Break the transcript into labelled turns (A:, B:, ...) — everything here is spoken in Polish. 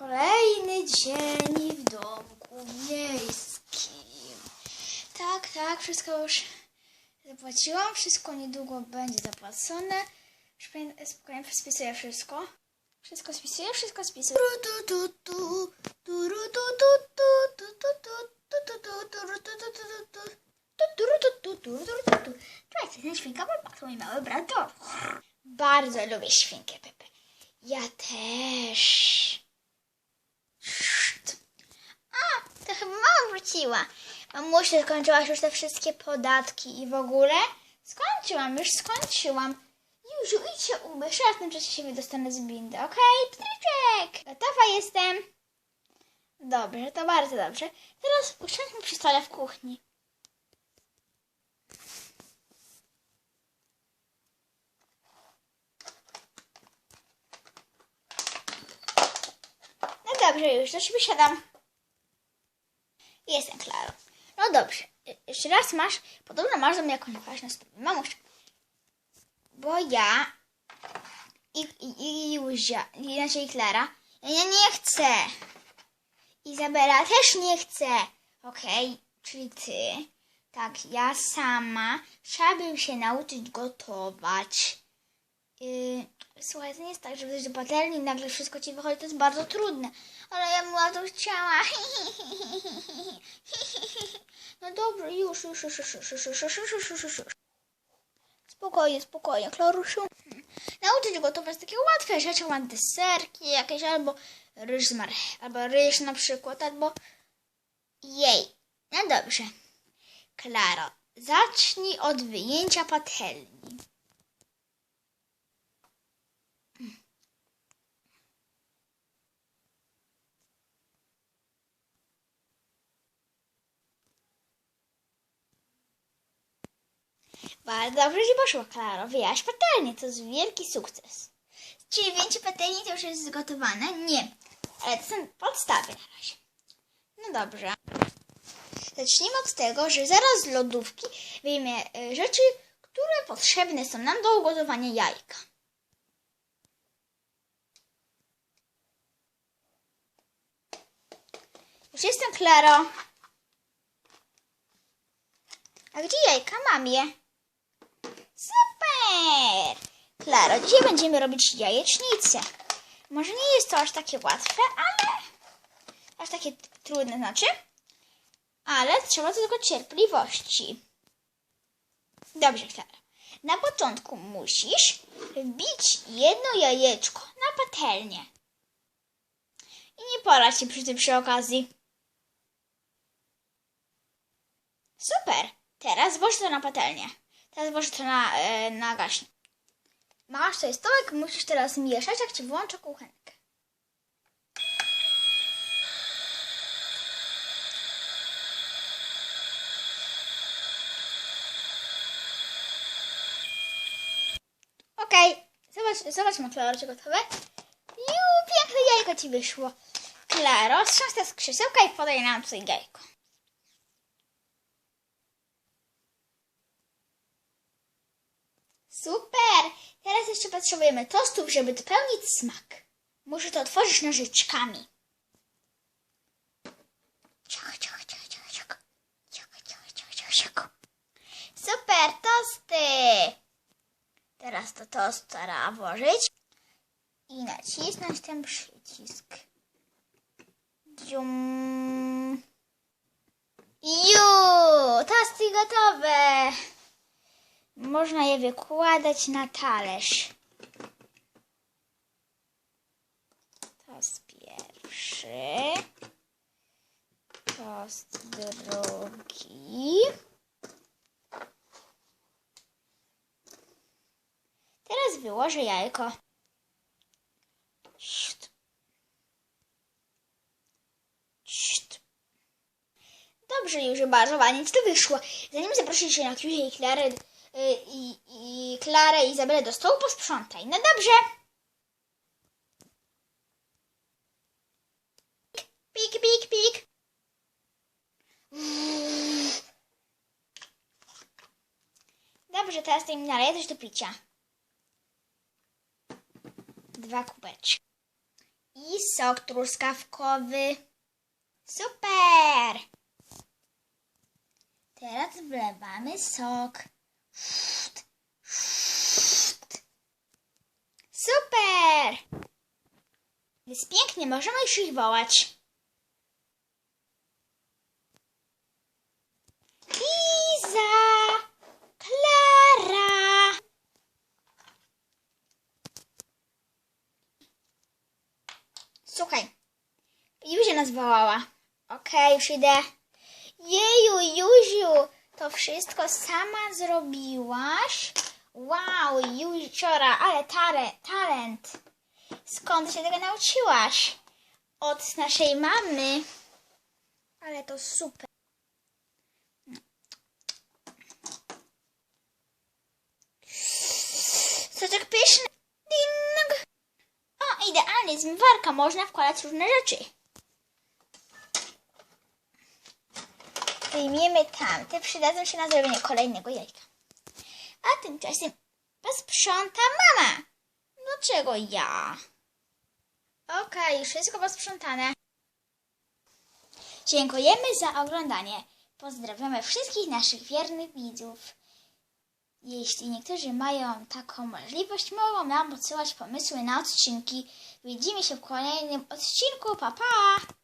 A: Kolejny dzień w domku miejskim. Tak, tak, wszystko już zapłaciłam. Wszystko niedługo będzie zapłacone. Spokojnie spisuję wszystko. Wszystko spisuję, wszystko spisuję. Cześć, jestem świnka Pepa, to mój mały brat Bardzo lubię świnkę Pepe. Ja też. A, to chyba mama wróciła. Mamusia, skończyłaś już te wszystkie podatki i w ogóle? Skończyłam, już skończyłam. Już idź się umyć, ja w tym czasie się wydostanę z bindy, okej? Pstryczek! Gotowa jestem. Dobrze, to bardzo dobrze. Teraz usiądźmy przy stole w kuchni. No dobrze, już do siebie siadam. Jestem Klaro. No dobrze, y- jeszcze raz masz, podobno masz do mnie jakąś ważną sprawę. Mamuś, bo ja i, i, i Józia, inaczej Klara, ja nie chcę. Izabela też nie chce. Okej, czyli ty. Tak, ja sama. Trzeba się nauczyć gotować. Yy, słuchaj, to nie jest tak, że wejść do patelni i nagle wszystko ci wychodzi, to jest bardzo trudne. Ale ja bym bardzo chciała. No dobrze, już, już, już, już, już, już, już, już, już, już, już. Spokojnie, spokojnie, Klarusiu. Nauczyć gotować takie łatwe rzeczy, mam deserki jakieś, albo ryż z marchew, albo ryż na przykład, albo jej. No dobrze. Klaro, zacznij od wyjęcia patelni. Bardzo dobrze ci poszło, Klaro. Wyjaś patelnię, to jest wielki sukces. Wyjęcie patelni to już jest zgotowane? Nie. Ale to są podstawy na razie. No dobrze. Zacznijmy od tego, że zaraz z lodówki wyjmę y, rzeczy, które potrzebne są nam do ugotowania jajka. Już jestem, Klaro. A gdzie jajka? Mam je. Super! Klaro, dzisiaj będziemy robić jajecznicę. Może nie jest to aż takie łatwe, ale... Aż takie trudne znaczy. Ale trzeba tylko cierpliwości. Dobrze, Klaro. Na początku musisz wbić jedno jajeczko na patelnię. I nie porać się przy tym przy okazji. Super! Teraz włoż to na patelnię. Teraz włoż to na, e, na gaśnik. Masz tutaj stołek, musisz teraz mieszać, jak ci włączę kuchenkę. Okej, zobacz, zobacz ma Klaro, gotowe? Ju, piękne jajko ci wyszło. Klaro, strząs te z krzesełka i podaj nam tutaj jajko. Super! Teraz jeszcze potrzebujemy tostów, żeby dopełnić smak. Muszę to otworzyć nożyczkami. Ciach, ciach, ciach, ciach, ciach. Ciach, ciach, ciach, ciach, ciach. Super, tosty! Teraz to tost trzeba włożyć i nacisnąć ten przycisk. Dzium. Ju! Tosty gotowe! Można je wykładać na talerz. Tost pierwszy. Tost drugi. Teraz wyłożę jajko. Dobrze, już bardzo ładnie ci to wyszło. Zanim zaproszę cię na Kiusię i Klarę, i, i Klarę i Izabelę do stołu, posprzątaj. No dobrze. Pik, pik, pik. Dobrze, teraz to im naleję coś do picia. Dwa kubeczki. i sok truskawkowy. Super! Teraz wlewamy sok. Super! Jest pięknie, możemy już ich wołać. Liza! Klara! Słuchaj, Juzia nas wołała. Okej, już idę. Jeju, Juziu, to wszystko sama zrobiłaś? Wow, Juziora, ale tare, talent. Skąd się tego nauczyłaś? Od naszej mamy. Ale to super. Soczek pyszny. Ding. O, idealnie, zmywarka. Można wkładać różne rzeczy. Wyjmiemy tamte, przydadzą się na zrobienie kolejnego jajka. A tymczasem posprząta mama. Dlaczego ja? Okej, wszystko posprzątane. Dziękujemy za oglądanie. Pozdrawiamy wszystkich naszych wiernych widzów. Jeśli niektórzy mają taką możliwość, mogą nam podsyłać pomysły na odcinki. Widzimy się w kolejnym odcinku. Pa, pa!